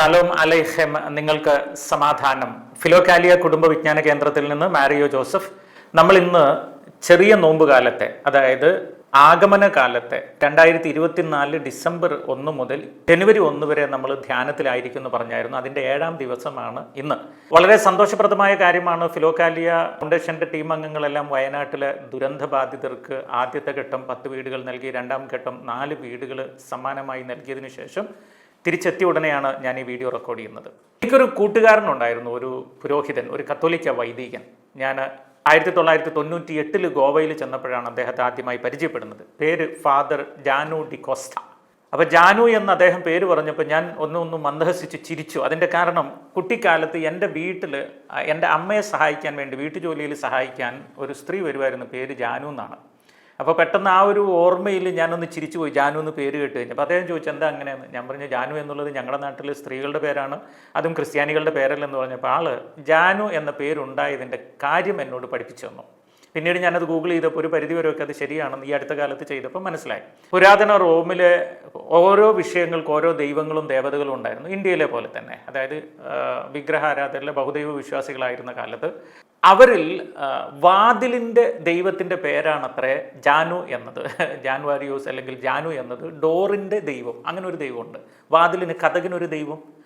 Shalom അലൈഹം നിങ്ങൾക്ക് സമാധാനം. Philokalia കുടുംബ വിജ്ഞാന കേന്ദ്രത്തിൽ നിന്ന് മാരിയോ ജോസഫ് നമ്മൾ ഇന്ന് ചെറിയ നോമ്പ് കാലത്തെ അതായത് ആഗമന കാലത്തെ രണ്ടായിരത്തി ഇരുപത്തിനാല് ഡിസംബർ ഒന്ന് മുതൽ ജനുവരി ഒന്ന് വരെ നമ്മൾ ധ്യാനത്തിലായിരിക്കും എന്ന് പറഞ്ഞായിരുന്നു. അതിന്റെ ഏഴാം ദിവസമാണ് ഇന്ന്. വളരെ സന്തോഷപ്രദമായ കാര്യമാണ് ഫിലോകാലിയ ഫൗണ്ടേഷന്റെ ടീം അംഗങ്ങളെല്ലാം വയനാട്ടിലെ ദുരന്തബാധിതർക്ക് ആദ്യത്തെ ഘട്ടം പത്ത് വീടുകൾ നൽകി രണ്ടാം ഘട്ടം നാല് വീടുകൾ സമ്മാനമായി നൽകിയതിനു ശേഷം തിരിച്ചെത്തിയ ഉടനെയാണ് ഞാൻ ഈ വീഡിയോ റെക്കോർഡ് ചെയ്യുന്നത്. എനിക്കൊരു കൂട്ടുകാരനുണ്ടായിരുന്നു ഒരു പുരോഹിതൻ ഒരു കത്തോലിക്ക വൈദികൻ. ഞാൻ ആയിരത്തി തൊള്ളായിരത്തി തൊണ്ണൂറ്റി എട്ടിൽ ഗോവയിൽ ചെന്നപ്പോഴാണ് അദ്ദേഹത്തെ ആദ്യമായി പരിചയപ്പെടുന്നത്. പേര് ഫാദർ ജാനു ഡി കോസ്റ്റ. അപ്പോൾ ജാനു എന്ന് അദ്ദേഹം പേര് പറഞ്ഞപ്പോൾ ഞാൻ ഒന്നൊന്ന് ഒന്നും മന്ദഹസിച്ച് ചിരിച്ചു. അതിന്റെ കാരണം കുട്ടിക്കാലത്ത് എന്റെ വീട്ടിൽ എന്റെ അമ്മയെ സഹായിക്കാൻ വേണ്ടി വീട്ടുജോലിയിൽ സഹായിക്കാൻ ഒരു സ്ത്രീ വരുമായിരുന്നു പേര് ജാനു എന്നാണ്. അപ്പോൾ പെട്ടെന്ന് ആ ഒരു ഓർമ്മയിൽ ഞാനൊന്ന് ചിരിച്ചു പോയി. ജാനു എന്ന് പേര് കേട്ട് കഴിഞ്ഞു. അപ്പോൾ അദ്ദേഹം ചോദിച്ചു എന്താ അങ്ങനെയെന്ന് ഞാൻ പറഞ്ഞു ജാനു എന്നുള്ളത് ഞങ്ങളുടെ നാട്ടിൽ സ്ത്രീകളുടെ പേരാണ്. അതും ക്രിസ്ത്യാനികളുടെ പേരല്ലെന്ന് പറഞ്ഞപ്പോൾ ആൾ ജാനു എന്ന പേരുണ്ടായതിന്റെ കാര്യം എന്നോട് പഠിപ്പിച്ചു തന്നു. പിന്നീട് ഞാനത് ഗൂഗിൾ ചെയ്തപ്പോൾ ഒരു പരിധി വരെയൊക്കെ അത് ശരിയാണെന്ന് ഈ അടുത്ത കാലത്ത് ചെയ്തപ്പോൾ മനസ്സിലായി. പുരാതന റോമിലെ ഓരോ വിഷയങ്ങൾക്ക് ഓരോ ദൈവങ്ങളും ദേവതകളും ഉണ്ടായിരുന്നു. ഇന്ത്യയിലെ പോലെ തന്നെ. അതായത് വിഗ്രഹാരാധനയിലെ ബഹുദൈവ വിശ്വാസികളായിരുന്ന കാലത്ത് അവരിൽ വാതിലിന്റെ ദൈവത്തിന്റെ പേരാണത്രേ ജാനു എന്നത്. ജാൻവാരിയോസ് അല്ലെങ്കിൽ ജാനു എന്നത് ഡോറിന്റെ ദൈവം. അങ്ങനെ ഒരു ദൈവമുണ്ട്. വാതിലിന് കഥകിനൊരു ദൈവം.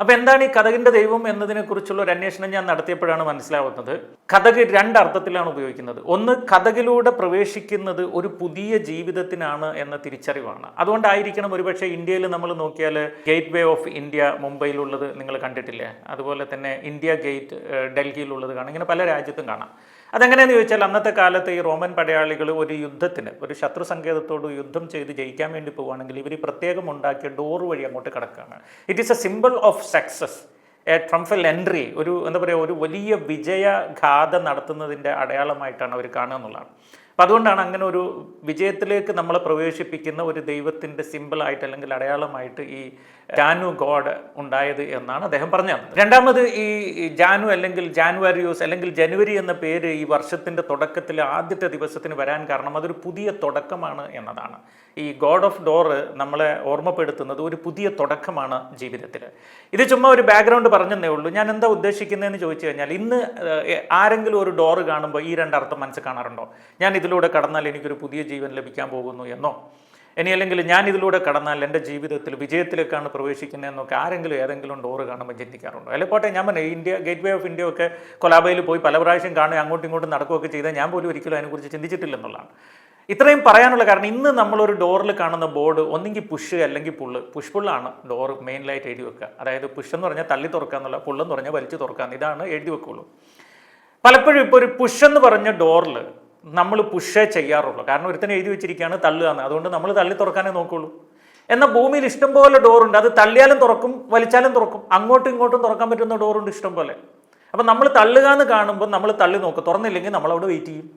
അപ്പോൾ എന്താണ് ഈ കഥകിന്റെ ദൈവം എന്നതിനെക്കുറിച്ചുള്ള ഒരു അന്വേഷണം ഞാൻ നടത്തിയപ്പോഴാണ് മനസ്സിലാവുന്നത്. കഥക് രണ്ടർത്ഥത്തിലാണ് ഉപയോഗിക്കുന്നത്. ഒന്ന് കഥകിലൂടെ പ്രവേശിക്കുന്നത് ഒരു പുതിയ ജീവിതത്തിനാണ് എന്ന തിരിച്ചറിവാണ്. അതുകൊണ്ടായിരിക്കണം ഒരുപക്ഷെ ഇന്ത്യയിൽ നമ്മൾ നോക്കിയാൽ ഗേറ്റ് വേ ഓഫ് ഇന്ത്യ മുംബൈയിലുള്ളത് നിങ്ങൾ കണ്ടിട്ടില്ലേ? അതുപോലെ തന്നെ ഇന്ത്യ ഗേറ്റ് ഡൽഹിയിലുള്ളത് കാണാം. ഇങ്ങനെ പല രാജ്യത്തും കാണാം. അതെങ്ങനെയെന്ന് ചോദിച്ചാൽ അന്നത്തെ കാലത്ത് ഈ റോമൻ പടയാളികൾ ഒരു യുദ്ധത്തിന് ഒരു ശത്രു സങ്കേതത്തോട് യുദ്ധം ചെയ്ത് ജയിക്കാൻ വേണ്ടി പോവുകയാണെങ്കിൽ ഇവർ പ്രത്യേകം ഉണ്ടാക്കിയ ഡോർ വഴി അങ്ങോട്ട് കിടക്കുകയാണ്. It is a simple of success a triumphal entry ഒരു എന്താ പറയുക ഒരു വലിയ വിജയഗാഥ നടത്തുന്നതിന്റെ അടയാളമായിട്ടാണ് അവർ കാണുക എന്നുള്ളതാണ്. അപ്പം അതുകൊണ്ടാണ് അങ്ങനെ ഒരു വിജയത്തിലേക്ക് നമ്മളെ പ്രവേശിപ്പിക്കുന്ന ഒരു ദൈവത്തിന്റെ സിമ്പിളായിട്ട് അല്ലെങ്കിൽ അടയാളമായിട്ട് ഈ ജാനു ഗോഡ് ഉണ്ടായത് എന്നാണ് അദ്ദേഹം പറഞ്ഞത്. രണ്ടാമത് ഈ ജാനു അല്ലെങ്കിൽ ജാനുവരിയോസ് അല്ലെങ്കിൽ ജനുവരി എന്ന പേര് ഈ വർഷത്തിന്റെ തുടക്കത്തിൽ ആദ്യത്തെ ദിവസത്തിന് വരാൻ കാരണം അതൊരു പുതിയ തുടക്കമാണ് എന്നതാണ്. ഈ ഗോഡ് ഓഫ് ഡോർ നമ്മളെ ഓർമ്മപ്പെടുത്തുന്നത് ഒരു പുതിയ തുടക്കമാണ് ജീവിതത്തിൽ. ഇത് ചുമ്മാ ഒരു ബാക്ക്ഗ്രൗണ്ട് പറഞ്ഞതേ ഉള്ളൂ. ഞാൻ എന്താ ഉദ്ദേശിക്കുന്നതെന്ന് ചോദിച്ചു കഴിഞ്ഞാൽ ഇന്ന് ആരെങ്കിലും ഒരു ഡോറ് കാണുമ്പോൾ ഈ രണ്ടർത്ഥം മനസ്സിൽ കാണാറുണ്ടോ? ഞാൻ ഇതിലൂടെ കടന്നാൽ എനിക്കൊരു പുതിയ ജീവൻ ലഭിക്കാൻ പോകുന്നു എന്നോ? ഇനി അല്ലെങ്കിൽ ഞാൻ ഇതിലൂടെ കടന്നാൽ എന്റെ ജീവിതത്തിൽ വിജയത്തിലേക്കാണ് പ്രവേശിക്കുന്നതെന്നൊക്കെ ആരെങ്കിലും ഏതെങ്കിലും ഡോറ് കാണുമ്പോൾ ചിന്തിക്കാറുണ്ടോ? അല്ലെ പോട്ടെ ഞാൻ പറഞ്ഞു India gateway of India ഒക്കെ കൊലാബയിൽ പോയി പല പ്രാവശ്യം കാണുക അങ്ങോട്ടും ഇങ്ങോട്ടും നടക്കുകയൊക്കെ ചെയ്താൽ ഞാൻ പോലും ഒരിക്കലും അതിനെക്കുറിച്ച് ചിന്തിച്ചിട്ടില്ലെന്നുള്ളതാണ്. ഇത്രയും പറയാനുള്ള കാരണം ഇന്ന് നമ്മളൊരു ഡോറിൽ കാണുന്ന ബോർഡ് ഒന്നെങ്കിൽ പുഷ് അല്ലെങ്കിൽ പുള്ള്. പുഷ് പുള്ളാണ് ഡോർ മെയിനിലായിട്ട് എഴുതി വെക്കുക. അതായത് പുഷ് എന്ന് പറഞ്ഞാൽ തള്ളി തുറക്കുക എന്നുള്ള പുള്ളെന്ന് പറഞ്ഞാൽ വലിച്ചു തുറക്കുക ഇതാണ് എഴുതി വെക്കുള്ളൂ. പലപ്പോഴും ഇപ്പോൾ ഒരു പുഷ് എന്ന് പറഞ്ഞ ഡോറിൽ നമ്മൾ പുഷേ ചെയ്യാറുള്ളൂ. കാരണം ഒരുത്തനെ എഴുതി വെച്ചിരിക്കുകയാണ് തള്ളുകയാണ്. അതുകൊണ്ട് നമ്മൾ തള്ളി തുറക്കാനേ നോക്കുള്ളൂ. എന്നാൽ ഭൂമിയിൽ ഇഷ്ടംപോലെ ഡോറുണ്ട്. അത് തള്ളിയാലും തുറക്കും വലിച്ചാലും തുറക്കും. അങ്ങോട്ടും ഇങ്ങോട്ടും തുറക്കാൻ പറ്റുന്ന ഡോറുണ്ട് ഇഷ്ടംപോലെ. അപ്പം നമ്മൾ തള്ളുക എന്ന് കാണുമ്പോൾ നമ്മൾ തള്ളി നോക്കും തുറന്നില്ലെങ്കിൽ നമ്മൾ അവിടെ വെയിറ്റ് ചെയ്യും.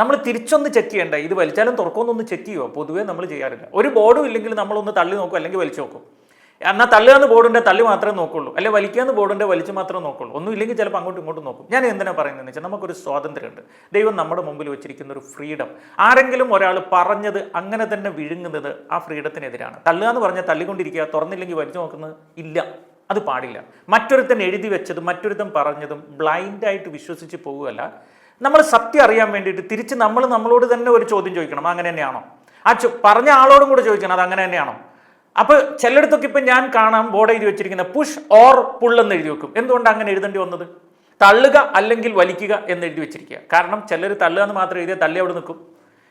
നമ്മൾ തിരിച്ചൊന്ന് ചെക്ക് ചെയ്യണ്ട? ഇത് വലിച്ചാലും തുറക്കൊന്നൊന്ന് ചെക്ക് ചെയ്യുമോ പൊതുവേ നമ്മൾ ചെയ്യാറില്ല. ഒരു ബോർഡും ഇല്ലെങ്കിൽ നമ്മളൊന്ന് തള്ളി നോക്കും അല്ലെങ്കിൽ വലിച്ചു നോക്കും. എന്നാൽ തള്ളുകയെന്ന് ബോർഡിന്റെ തള്ളി മാത്രമേ നോക്കുള്ളൂ. അല്ലെ വലിക്കാന്ന് ബോർഡിന്റെ വലിച്ചു മാത്രമേ നോക്കുള്ളൂ. ഒന്നും ഇല്ലെങ്കിൽ ചിലപ്പോൾ അങ്ങോട്ടും ഇങ്ങോട്ടും നോക്കും. ഞാൻ എന്തിനാണ് പറയുന്നതെന്ന് വെച്ചാൽ നമുക്കൊരു സ്വാതന്ത്ര്യമുണ്ട്. ദൈവം നമ്മുടെ മുമ്പിൽ വെച്ചിരിക്കുന്ന ഒരു ഫ്രീഡം ആരെങ്കിലും ഒരാൾ പറഞ്ഞത് അങ്ങനെ തന്നെ വിഴുങ്ങുന്നത് ആ ഫ്രീഡത്തിനെതിരാണ് തള്ളുക എന്ന് പറഞ്ഞാൽ തള്ളിക്കൊണ്ടിരിക്കുക തുറന്നില്ലെങ്കിൽ വലിച്ചു നോക്കുന്നത് ഇല്ല. അത് പാടില്ല. മറ്റൊരുത്തൻ എഴുതി വെച്ചതും മറ്റൊരുത്തൻ പറഞ്ഞതും ബ്ലൈൻഡായിട്ട് വിശ്വസിച്ച് പോവുകയല്ല. നമ്മൾ സത്യം അറിയാൻ വേണ്ടിയിട്ട് തിരിച്ച് നമ്മൾ നമ്മളോട് തന്നെ ഒരു ചോദ്യം ചോദിക്കണം അങ്ങനെ തന്നെയാണോ? ആ പറഞ്ഞ ആളോടും കൂടെ ചോദിക്കണം അത് അങ്ങനെ തന്നെയാണോ? അപ്പോൾ ചിലയിടത്തൊക്കെ ഇപ്പം ഞാൻ കാണാം ബോർഡ് എഴുതി വെച്ചിരിക്കുന്ന പുഷ് ഓർ പുൾ എന്ന് എഴുതി വെക്കും. എന്തുകൊണ്ട് അങ്ങനെ എഴുതേണ്ടി വന്നത്? തള്ളുക അല്ലെങ്കിൽ വലിക്കുക എന്ന് എഴുതി വെച്ചിരിക്കുക. കാരണം ചിലർ തള്ളുക എന്ന് മാത്രം എഴുതിയാൽ തള്ളി അവിടെ നിൽക്കും.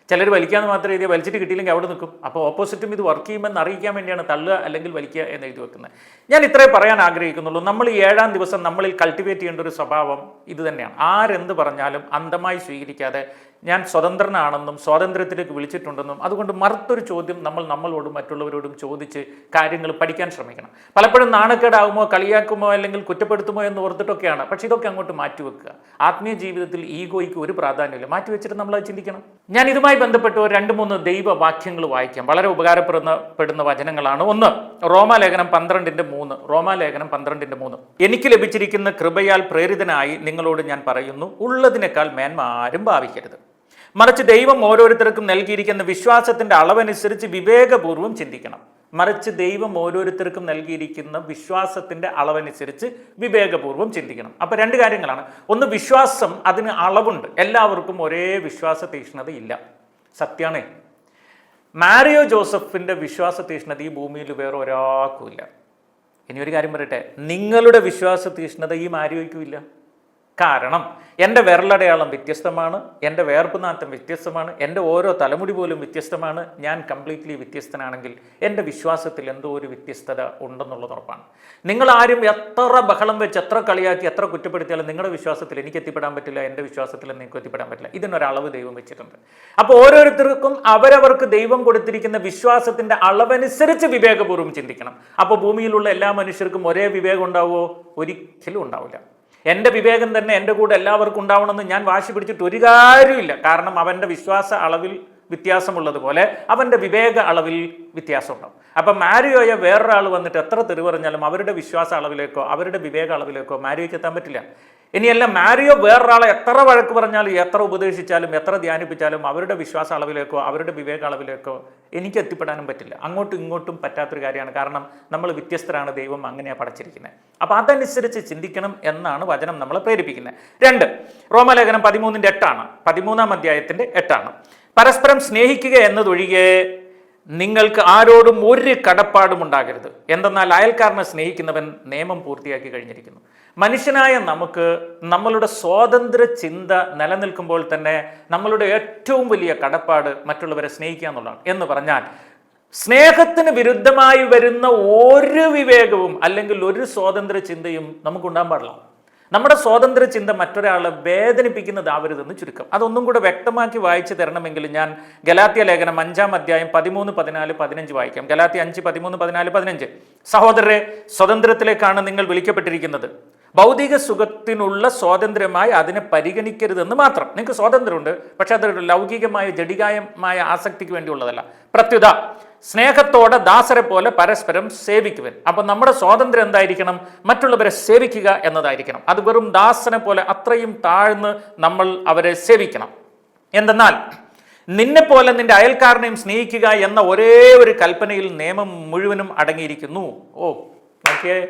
ചിലർ വലിക്കാന്ന് മാത്രം എഴുതിയ വലിച്ചിട്ട് കിട്ടിയില്ലെങ്കിൽ അവിടെ നിൽക്കും. അപ്പോൾ ഓപ്പോസിറ്റും ഇത് വർക്ക് ചെയ്യുമെന്ന് അറിയിക്കാൻ വേണ്ടിയാണ് തള്ളുക അല്ലെങ്കിൽ വലിക്കുക എന്ന് എഴുതി വെക്കുന്നത്. ഞാൻ ഇത്രേ പറയാൻ ആഗ്രഹിക്കുന്നുള്ളൂ. നമ്മൾ ഈ ഏഴാം ദിവസം നമ്മളിൽ കൾട്ടിവേറ്റ് ചെയ്യേണ്ട ഒരു സ്വഭാവം ഇത് തന്നെയാണ്. ആരെന്ത് പറഞ്ഞാലും അന്ധമായി സ്വീകരിക്കാതെ ഞാൻ സ്വതന്ത്രനാണെന്നും സ്വാതന്ത്ര്യത്തിലേക്ക് വിളിച്ചിട്ടുണ്ടെന്നും അതുകൊണ്ട് മറുത്തൊരു ചോദ്യം നമ്മൾ നമ്മളോടും മറ്റുള്ളവരോടും ചോദിച്ച് കാര്യങ്ങൾ പഠിക്കാൻ ശ്രമിക്കണം. പലപ്പോഴും നാണക്കേടാകുമോ കളിയാക്കുമോ അല്ലെങ്കിൽ കുറ്റപ്പെടുത്തുമോ എന്ന് ഓർത്തിട്ടൊക്കെയാണ്. പക്ഷെ ഇതൊക്കെ അങ്ങോട്ട് മാറ്റിവെക്കുക ആത്മീയ ജീവിതത്തിൽ ഈഗോയ്ക്ക് ഒരു പ്രാധാന്യമില്ല. മാറ്റിവെച്ചിട്ട് നമ്മൾ അത് ചിന്തിക്കണം. ഞാൻ ഇതുമായി ബന്ധപ്പെട്ട് രണ്ട് മൂന്ന് ദൈവവാക്യങ്ങൾ വായിക്കാം. വളരെ ഉപകാരപ്പെടുന്ന പെടുന്ന വചനങ്ങളാണ്. ഒന്ന് റോമാലേഖനം പന്ത്രണ്ടിന്റെ മൂന്ന്. റോമാലേഖനം പന്ത്രണ്ടിന്റെ മൂന്ന്. എനിക്ക് ലഭിച്ചിരിക്കുന്ന കൃപയാൽ പ്രേരിതനായി നിങ്ങളോട് ഞാൻ പറയുന്നു. ഉള്ളതിനേക്കാൾ മേന്മ ആരും ഭാവിക്കരുത്. മറിച്ച് ദൈവം ഓരോരുത്തർക്കും നൽകിയിരിക്കുന്ന വിശ്വാസത്തിന്റെ അളവനുസരിച്ച് വിവേകപൂർവം ചിന്തിക്കണം. മറിച്ച് ദൈവം ഓരോരുത്തർക്കും നൽകിയിരിക്കുന്ന വിശ്വാസത്തിന്റെ അളവനുസരിച്ച് വിവേകപൂർവം ചിന്തിക്കണം. അപ്പൊ രണ്ട് കാര്യങ്ങളാണ്. ഒന്ന് വിശ്വാസം അതിന് അളവുണ്ട്. എല്ലാവർക്കും ഒരേ വിശ്വാസ ഇല്ല. സത്യാണേ. മാരിയോ ജോസഫിന്റെ വിശ്വാസ തീഷ്ണത ഈ ഭൂമിയിൽ വേറെ ഒരാൾക്കുമില്ല ഇനി ഒരു കാര്യം പറയട്ടെ. നിങ്ങളുടെ വിശ്വാസ തീഷ്ണത ഈ മാരിയോയ്ക്കും ഇല്ല. കാരണം എന്റെ വിരലടയാളം വ്യത്യസ്തമാണ് എന്റെ വേർപ്പുനാറ്റം വ്യത്യസ്തമാണ് എന്റെ ഓരോ തലമുടി പോലും വ്യത്യസ്തമാണ്. ഞാൻ കംപ്ലീറ്റ്ലി വ്യത്യസ്തനാണെങ്കിൽ എന്റെ വിശ്വാസത്തിൽ എന്തോ ഒരു വ്യത്യസ്തത ഉണ്ടെന്നുള്ളത് ഉറപ്പാണ്. നിങ്ങൾ ആരും എത്ര ബഹളം വെച്ച് എത്ര കളിയാക്കി എത്ര കുറ്റപ്പെടുത്തിയാലും നിങ്ങളുടെ വിശ്വാസത്തിൽ എനിക്ക് എത്തിപ്പെടാൻ പറ്റില്ല എന്റെ വിശ്വാസത്തിൽ നിങ്ങൾക്ക് എത്തിപ്പെടാൻ പറ്റില്ല. ഇതിനൊരളവ് ദൈവം വെച്ചിട്ടുണ്ട്. അപ്പോൾ ഓരോരുത്തർക്കും അവരവർക്ക് ദൈവം കൊടുത്തിരിക്കുന്ന വിശ്വാസത്തിന്റെ അളവനുസരിച്ച് വിവേകപൂർവം ചിന്തിക്കണം. അപ്പോൾ ഭൂമിയിലുള്ള എല്ലാ മനുഷ്യർക്കും ഒരേ വിവേകം ഉണ്ടാവുമോ? ഒരിക്കലും ഉണ്ടാവില്ല. എന്റെ വിവേകം തന്നെ എന്റെ കൂടെ എല്ലാവർക്കും ഉണ്ടാവണമെന്ന് ഞാൻ വാശി പിടിച്ചിട്ട് ഒരു കാര്യമില്ല കാരണം അവന്റെ വിശ്വാസ അളവിൽ വ്യത്യാസമുള്ളതുപോലെ അവന്റെ വിവേക അളവിൽ വ്യത്യാസം ഉണ്ടാവും അപ്പം മാരിയോയെ വേറൊരാൾ വന്നിട്ട് എത്ര തെറി പറഞ്ഞാലും അവരുടെ വിശ്വാസ അളവിലേക്കോ അവരുടെ വിവേക അളവിലേക്കോ മാരിയോയ്ക്ക് എത്താൻ പറ്റില്ല. ഇനിയല്ല മാരിയോ വേറൊരാളെ എത്ര വഴക്ക് പറഞ്ഞാലും എത്ര ഉപദേശിച്ചാലും എത്ര ധ്യാനിപ്പിച്ചാലും അവരുടെ വിശ്വാസ അളവിലേക്കോ അവരുടെ വിവേക അളവിലേക്കോ എനിക്ക് എത്തിപ്പെടാനും പറ്റില്ല. അങ്ങോട്ടും ഇങ്ങോട്ടും പറ്റാത്തൊരു കാര്യമാണ്. കാരണം നമ്മൾ വ്യത്യസ്തരാണ് ദൈവം അങ്ങനെയാണ് പഠിച്ചിരിക്കുന്നത് അപ്പോൾ അതനുസരിച്ച് ചിന്തിക്കണം എന്നാണ് വചനം നമ്മളെ പ്രേരിപ്പിക്കുന്നത് രണ്ട് റോമലേഖനം പതിമൂന്നിന്റെ എട്ടാണ്. പതിമൂന്നാം അധ്യായത്തിന്റെ എട്ടാണ്. പരസ്പരം സ്നേഹിക്കുക എന്നതൊഴികെ നിങ്ങൾക്ക് ആരോടും ഒരു കടപ്പാടും ഉണ്ടാകരുത്. എന്തെന്നാൽ അയൽക്കാരനെ സ്നേഹിക്കുന്നവൻ നിയമം പൂർത്തിയാക്കി കഴിഞ്ഞിരിക്കുന്നു. മനുഷ്യനായ നമുക്ക് നമ്മളുടെ സ്വാതന്ത്ര്യ ചിന്ത നിലനിൽക്കുമ്പോൾ തന്നെ നമ്മളുടെ ഏറ്റവും വലിയ കടപ്പാട് മറ്റുള്ളവരെ സ്നേഹിക്കുക എന്നുള്ളതാണ്. എന്ന് പറഞ്ഞാൽ സ്നേഹത്തിന് വിരുദ്ധമായി വരുന്ന ഒരു വിവേകവും അല്ലെങ്കിൽ ഒരു സ്വാതന്ത്ര്യ ചിന്തയും നമുക്കുണ്ടാകാൻ പാടില്ല. നമ്മുടെ സ്വാതന്ത്ര്യ ചിന്ത മറ്റൊരാളെ വേദനിപ്പിക്കുന്നതാവരുതെന്ന് ചുരുക്കം. അതൊന്നും കൂടെ വ്യക്തമാക്കി വായിച്ചു തരണമെങ്കിൽ ഞാൻ ഗലാത്തിയ ലേഖനം അഞ്ചാം അധ്യായം പതിമൂന്ന് പതിനാല് പതിനഞ്ച് വായിക്കാം. ഗലാത്യ അഞ്ച് പതിമൂന്ന് പതിനാല് പതിനഞ്ച്. സഹോദരരെ സ്വതന്ത്രത്തിലേക്കാണ് നിങ്ങൾ വിളിക്കപ്പെട്ടിരിക്കുന്നത്. ഭൗതിക സുഖത്തിനുള്ള സ്വാതന്ത്ര്യമായി അതിനെ പരിഗണിക്കരുതെന്ന് മാത്രം. നിങ്ങൾക്ക് സ്വാതന്ത്ര്യമുണ്ട് പക്ഷെ അത് ലൗകികമായ ജഡികായമായ ആസക്തിക്ക് വേണ്ടിയുള്ളതല്ല. പ്രത്യുത സ്നേഹത്തോടെ ദാസരെ പോലെ പരസ്പരം സേവിക്കുവൻ. അപ്പം നമ്മുടെ സ്വാതന്ത്ര്യം എന്തായിരിക്കണം? മറ്റുള്ളവരെ സേവിക്കുക എന്നതായിരിക്കണം. അത് വെറും ദാസനെ പോലെ അത്രയും താഴ്ന്ന് നമ്മൾ അവരെ സേവിക്കണം. എന്തെന്നാൽ നിന്നെ പോലെ നിന്റെ അയൽക്കാരനെയും സ്നേഹിക്കുക എന്ന ഒരേ ഒരു കൽപ്പനയിൽ നിയമം മുഴുവനും അടങ്ങിയിരിക്കുന്നു. ഓ നോക്കിയേ.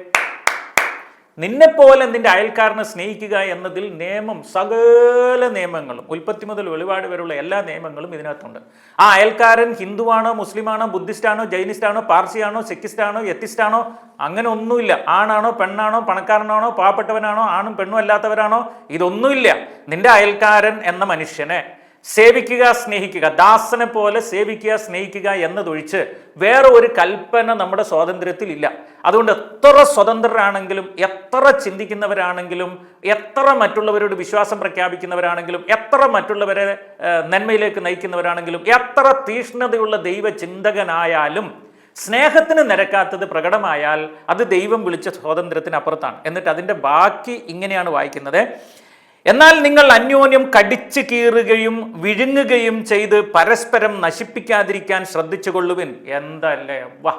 നിന്നെപ്പോലെ നിന്റെ അയൽക്കാരനെ സ്നേഹിക്കുക എന്നതിൽ നിയമം സകല നിയമങ്ങളും ഉൽപ്പത്തി മുതൽ വെളിപാട് വരെയുള്ള എല്ലാ നിയമങ്ങളും ഇതിനകത്തുണ്ട്. ആ അയൽക്കാരൻ ഹിന്ദുവാണോ മുസ്ലിമാണോ ബുദ്ധിസ്റ്റാണോ ജൈനിസ്റ്റാണോ പാർസിയാണോ സെക്കിസ്റ്റാണോ എത്തിസ്റ്റാണോ അങ്ങനെ ഒന്നുമില്ല. ആണാണോ പെണ്ണാണോ പണക്കാരനാണോ പാവപ്പെട്ടവനാണോ ആണും പെണ്ണും അല്ലാത്തവരാണോ ഇതൊന്നുമില്ല. നിന്റെ അയൽക്കാരൻ എന്ന മനുഷ്യനെ സേവിക്കുക സ്നേഹിക്കുക. ദാസനെ പോലെ സേവിക്കുക സ്നേഹിക്കുക എന്നതൊഴിച്ച് വേറെ ഒരു കൽപ്പന നമ്മുടെ സ്വാതന്ത്ര്യത്തിൽ ഇല്ല. അതുകൊണ്ട് എത്ര സ്വതന്ത്രരാണെങ്കിലും എത്ര ചിന്തിക്കുന്നവരാണെങ്കിലും എത്ര മറ്റുള്ളവരോട് വിശ്വാസം പ്രഖ്യാപിക്കുന്നവരാണെങ്കിലും എത്ര മറ്റുള്ളവരെ നന്മയിലേക്ക് നയിക്കുന്നവരാണെങ്കിലും എത്ര തീഷ്ണതയുള്ള ദൈവ ചിന്തകനായാലും സ്നേഹത്തിന് നിരക്കാത്തത് പ്രകടമായാൽ അത് ദൈവം വിളിച്ച സ്വാതന്ത്ര്യത്തിന് അപ്പുറത്താണ് എന്നിട്ട് അതിന്റെ ബാക്കി ഇങ്ങനെയാണ് വായിക്കുന്നത്. എന്നാൽ നിങ്ങൾ അന്യോന്യം കടിച്ചു കീറുകയും വിഴുങ്ങുകയും ചെയ്ത് പരസ്പരം നശിപ്പിക്കാതിരിക്കാൻ ശ്രദ്ധിച്ചു കൊള്ളുവിൻ എന്തല്ലേ? വാ.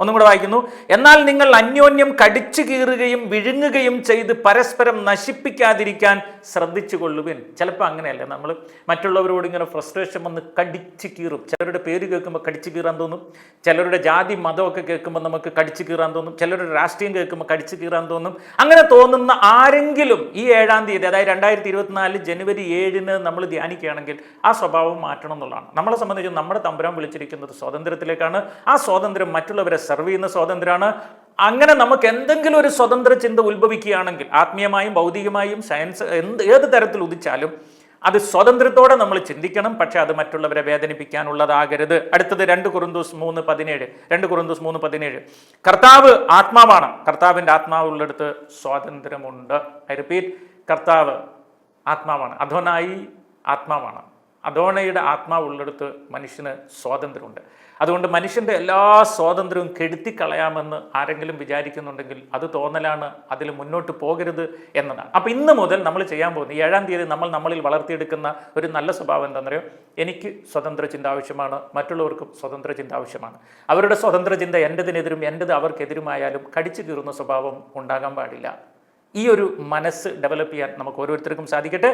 ഒന്നും കൂടെ വായിക്കുന്നു. എന്നാൽ നിങ്ങൾ അന്യോന്യം കടിച്ചു കീറുകയും വിഴുങ്ങുകയും ചെയ്ത് പരസ്പരം നശിപ്പിക്കാതിരിക്കാൻ ശ്രദ്ധിച്ചു കൊള്ളുവിൻ ചിലപ്പോൾ അങ്ങനെയല്ല? നമ്മൾ മറ്റുള്ളവരോട് ഇങ്ങനെ ഫ്രസ്ട്രേഷൻ വന്ന് കടിച്ചു കീറും. ചിലരുടെ പേര് കേൾക്കുമ്പോൾ കടിച്ചു കീറാൻ തോന്നും. ചിലരുടെ ജാതി മതമൊക്കെ കേൾക്കുമ്പോൾ നമുക്ക് കടിച്ചു കീറാൻ തോന്നും. ചിലരുടെ രാഷ്ട്രീയം കേൾക്കുമ്പോൾ കടിച്ചു കീറാൻ തോന്നും. അങ്ങനെ തോന്നുന്ന ആരെങ്കിലും ഈ ഏഴാം തീയതി അതായത് രണ്ടായിരത്തി ഇരുപത്തിനാല് ജനുവരി ഏഴിന് നമ്മൾ ധ്യാനിക്കുകയാണെങ്കിൽ ആ സ്വഭാവം മാറ്റണം എന്നുള്ളതാണ്. നമ്മളെ സംബന്ധിച്ച് നമ്മുടെ തമ്പുരാൻ വിളിച്ചിരിക്കുന്നത് സ്വാതന്ത്ര്യത്തിലേക്കാണ്. ആ സ്വാതന്ത്ര്യം മറ്റുള്ളവരെ സെർവ് ചെയ്യുന്ന സ്വാതന്ത്ര്യമാണ്. അങ്ങനെ നമുക്ക് എന്തെങ്കിലും ഒരു സ്വതന്ത്ര ചിന്ത ഉത്ഭവിക്കുകയാണെങ്കിൽ ആത്മീയമായും ഭൗതികമായും സയൻസ് എന്ത് ഏത് തരത്തിൽ ഉദിച്ചാലും അത് സ്വാതന്ത്ര്യത്തോടെ നമ്മൾ ചിന്തിക്കണം. പക്ഷെ അത് മറ്റുള്ളവരെ വേദനിപ്പിക്കാനുള്ളതാകരുത്. അടുത്തത് രണ്ട് കുറുന്തൂസ് മൂന്ന് പതിനേഴ്. രണ്ട് കുറുന്തൂസ് മൂന്ന് പതിനേഴ്. കർത്താവ് ആത്മാവാണ്. കർത്താവിന്റെ ആത്മാവുള്ളിടത്ത് സ്വാതന്ത്ര്യമുണ്ട്. ഐ റിപ്പീറ്റ് കർത്താവ് ആത്മാവാണ്. അധോനായി ആത്മാവാണ്. അധോണയുടെ ആത്മാവുള്ളിടത്ത് മനുഷ്യന് സ്വാതന്ത്ര്യമുണ്ട്. അതുകൊണ്ട് മനുഷ്യന്റെ എല്ലാ സ്വാതന്ത്ര്യവും കെടുത്തിക്കളയാമെന്ന് ആരെങ്കിലും വിചാരിക്കുന്നുണ്ടെങ്കിൽ അത് തോന്നലാണ് അതിൽ മുന്നോട്ട് പോകരുത് എന്നതാണ്. അപ്പോൾ ഇന്ന് മുതൽ നമ്മൾ ചെയ്യാൻ പോകുന്നത് ഏഴാം തീയതി നമ്മൾ നമ്മളിൽ വളർത്തിയെടുക്കുന്ന ഒരു നല്ല സ്വഭാവം എന്താണെന്നറിയോ? എനിക്ക് സ്വതന്ത്ര ചിന്ത ആവശ്യമാണ് മറ്റുള്ളവർക്കും സ്വതന്ത്ര ചിന്ത ആവശ്യമാണ്. അവരുടെ സ്വതന്ത്ര ചിന്ത എന്റെതിനെതിരും എന്റെത് അവർക്കെതിരുമായാലും കടിച്ചു കീറുന്ന സ്വഭാവം ഉണ്ടാകാൻ പാടില്ല. ഈ ഒരു മനസ്സ് ഡെവലപ്പ് ചെയ്യാൻ നമുക്ക് ഓരോരുത്തർക്കും സാധിക്കട്ടെ.